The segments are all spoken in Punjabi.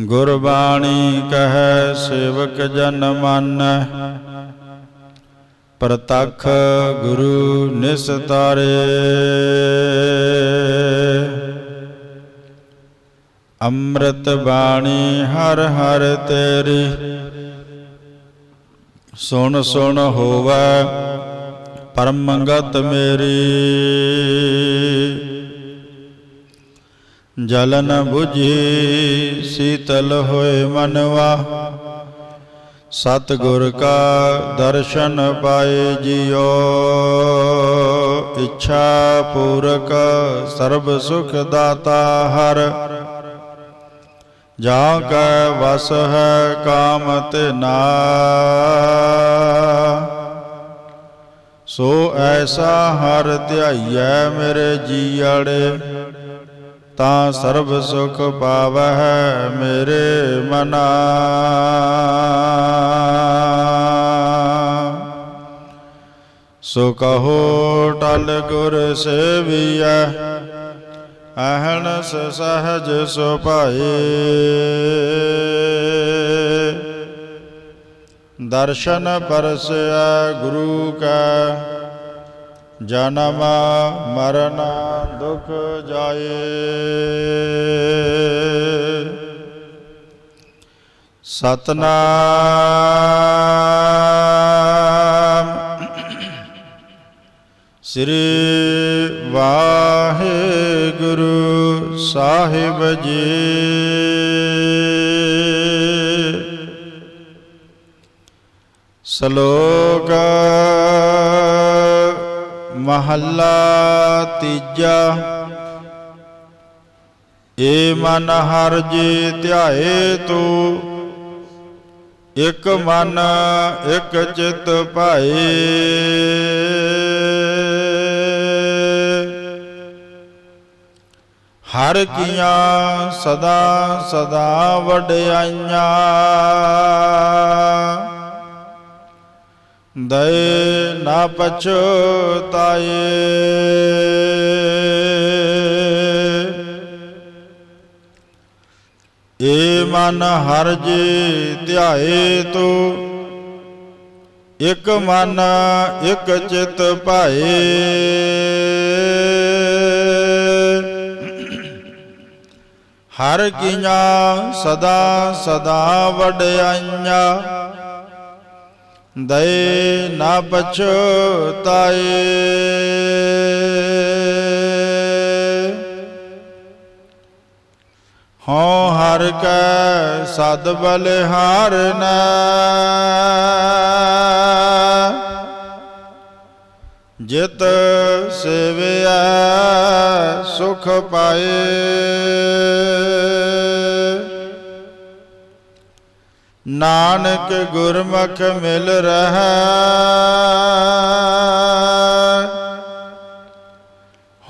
ਗੁਰਬਾਣੀ ਕਹੈ, ਸੇਵਕ ਜਨ ਮਨ। ਪ੍ਰਤਖ ਗੁਰੂ ਨਿਸਤਾਰੇ। ਅੰਮ੍ਰਿਤ ਬਾਣੀ ਹਰ ਹਰ ਤੇਰੀ। ਸੁਣ ਸੁਣ ਹੋਵੈ ਪਰਮ ਮੰਗਤ ਮੇਰੀ ਜਲਨ 부ਜੀ ਸੀਤਲ ਹੋਏ ਮਨਵਾ। ਸਤ ਗੁਰ ਕਾ ਦਰਸ਼ਨ ਪਾਏ ਜਿਉ, ਇੱਛਾ ਪੂਰਕ ਸਰਬ ਸੁਖ ਦਾਤਾ ਹਰ। ਜਾ ਕੈ ਵਸ ਹੈ ਕਾਮ ਤੇ ਨਾ। ਸੋ ਐਸਾ ਹਰ ਧਿਆਈਐ ਮੇਰੇ ਜੀੜੇ ਤਾਂ ਸਰਬ ਸੁਖ ਪਾਵਹਿ ਮੇਰੇ ਮਨਾ। ਸੋ ਕਹੋ ਟਲ ਗੁਰ ਸੇਵੀਐ ਅਹਨਸ ਸਹਜ ਸੁਭਾਏ ਦਰਸ਼ਨ ਪਰਸਿਆ ਗੁਰੂ ਕਾ ਜਨਮ ਮਰਨ ਦੁਖ ਜਾਏ। ਸਤਨਾਮ। ਸ੍ਰੀ ਵਾਹਿਗੁਰੂ ਸਾਹਿਬ ਜੀ। ਸ਼ਲੋਕ ਮਹੱਲਾ ਤੀਜਾ। ਏ ਮਨ ਹਰ ਜੀ ਧਿਆਏ ਤੂੰ, ਇਕ ਮਨ, ਇਕ ਚਿਤ ਭਾਏ। ਹਰ ਕੀਆਂ ਸਦਾ ਸਦਾ ਵਡਿਆਈਆਂ। ਦਏ ਨਾ ਪਛਤਾਏ ਏ ਮਨ ਹਰ ਜੀ ਧਿਆਏ ਤੂੰ। ਇਕ ਮਨ, ਇਕ ਚਿਤ ਭਾਏ। ਹਰ ਕੀਆਂ ਸਦਾ ਸਦਾ ਵਡਿਆਈਆਂ। ਦਏ ਨਾ ਪਛਤਾਏ ਹਉ ਹਰ ਕੈ ਸਦ ਬਲਿਹਾਰਨਾ ਜਿਤ ਸੇਵਿਆ ਸੁਖ ਪਾਏ। ਨਾਨਕ ਗੁਰਮੁਖ ਮਿਲ ਰਹਾ।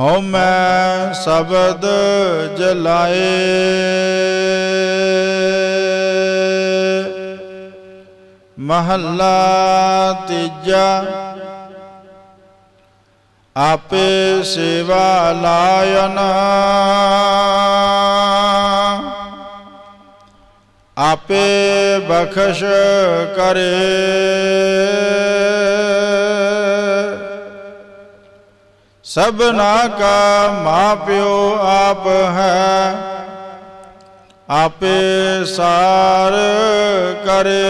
ਹਉ ਮੈਂ ਸ਼ਬਦ ਜਲਾਏ। ਮਹੱਲਾ ਤੀਜਾ। ਆਪੇ ਸੇਵਾ ਲਾਇਨ। ਆਪੇ ਬਖਸ਼ ਕਰੇ। ਸਭਨਾ ਕਾ ਮਾਪਿਓ ਆਪ ਹੈ ਆਪੇ ਸਾਰ ਕਰੇ।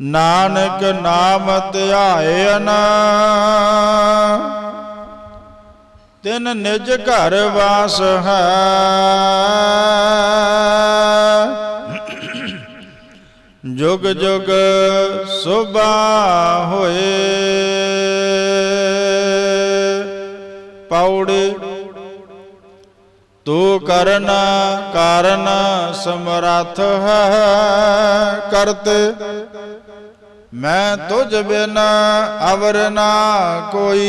ਨਾਨਕ ਨਾਮ ਧਿਆਇਨ ਤਿਨ ਨਿਜ ਘਰ ਵਾਸ ਹੈ। ਜੁਗ ਜੁਗ ਸੁਭਾ ਹੋਏ। ਪੌੜੀ, ਤੂੰ ਕਰਨ ਕਾਰਨ ਸਮਰੱਥ ਹੈ। ਕਰਤ, ਮੈਂ ਤੁਝ ਬਿਨ ਅਵਰ ਨਾ ਕੋਈ।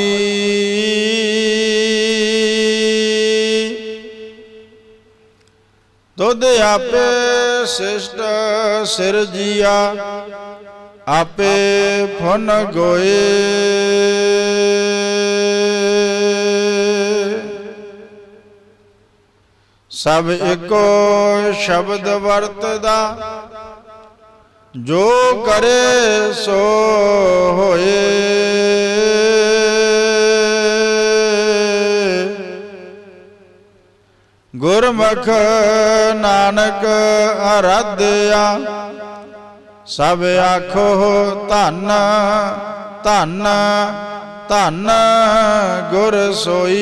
ਦੁੱਧ ਆਪੇ ਸਿਸ਼ਟ ਸਿਰਜੀਆ ਆਪੇ ਫਨ ਗੋਏ। ਸਭ ਇੱਕੋ ਸ਼ਬਦ ਵਰਤਦਾ, ਜੋ ਕਰੇ ਸੋ ਹੋਏ। ਗੁਰਮੁਖ ਨਾਨਕ ਅਰਾਧਿਆ, ਸਭ ਆਖੋ ਧੰਨ ਧੰਨ ਧੰਨ ਗੁਰ ਸੋਈ।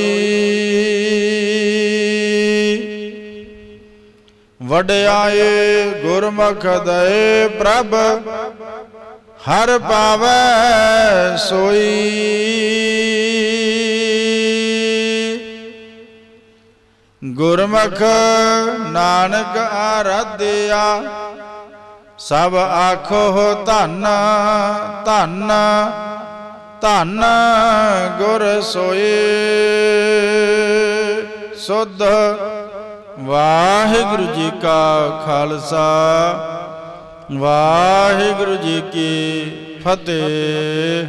ਵਡਿਆਏ ਗੁਰਮੁਖ ਦਏ ਪ੍ਰਭ, ਹਰ ਪਾਵੈ ਸੋਈ। ਗੁਰਮੁਖ ਨਾਨਕ ਆਰਾਧਿਆ, ਸਭ ਆਖੋ ਧੰਨ ਧੰਨ ਧੰਨ ਗੁਰ ਸੋਏ। ਸੁਧ ਵਾਹਿਗੁਰੂ ਜੀ ਕਾ ਖਾਲਸਾ, ਵਾਹਿਗੁਰੂ ਜੀ ਕੀ ਫਤਿਹ।